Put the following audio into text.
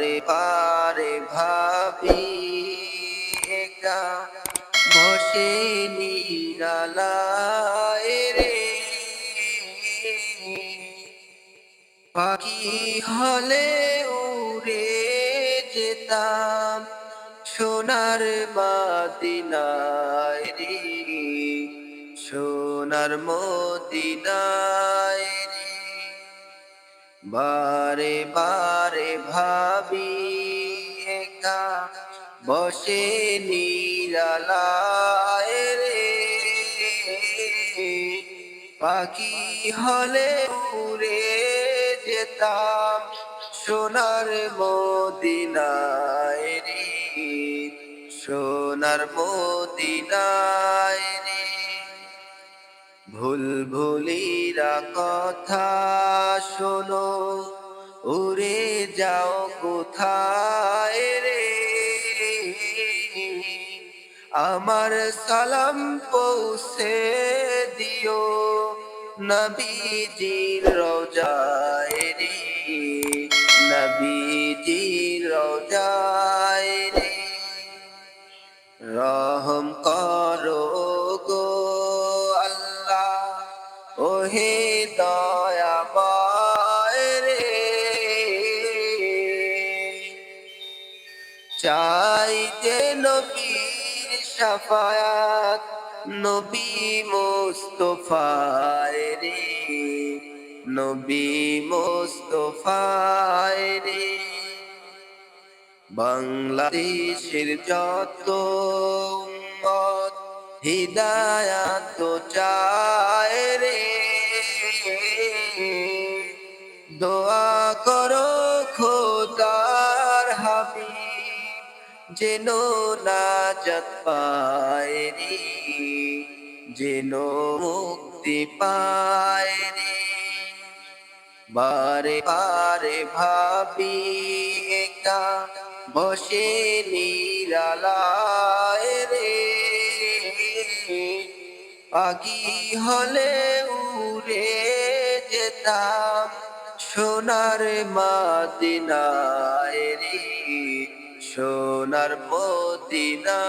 বারে ভাবি একা। বসে নিরালায় রে। পাখি হলে উড়ে যেতাম, সোনার মাদিনায় রে। সোনার মদিনায় রে। বারে বারে ভাবি একা বসে নিরালায় রে। পাখি হলে উড়ে যেতাম সোনার মদিনায় রে, সোনার মদিনায় রে। ভুল ভুলিরা কথা শোনো উড়ে যাও কোথায় রে? আমার সালাম পৌঁছে দিও নবীজির রোজায় রে, নবীজির রোজায় রে। রহম করো গো আল্লাহ, ওহে দয়াময় চাই যে নবীর শাফায়াত নবী মোস্তফায় রে। নবী মোস্তফায় রে। বাংলাদেশের যত উম্মত হৃদায়াত চায় রে। দোয়া করো খোদার হাবি যেন নাজাত পায় রে যেন মুক্তি পায় রে বারে বারে ভাবি, একা বসে নিরালায় রে। হলে উড়ে যেতাম সোনার মাদিনায় রে। সোনার মদিনা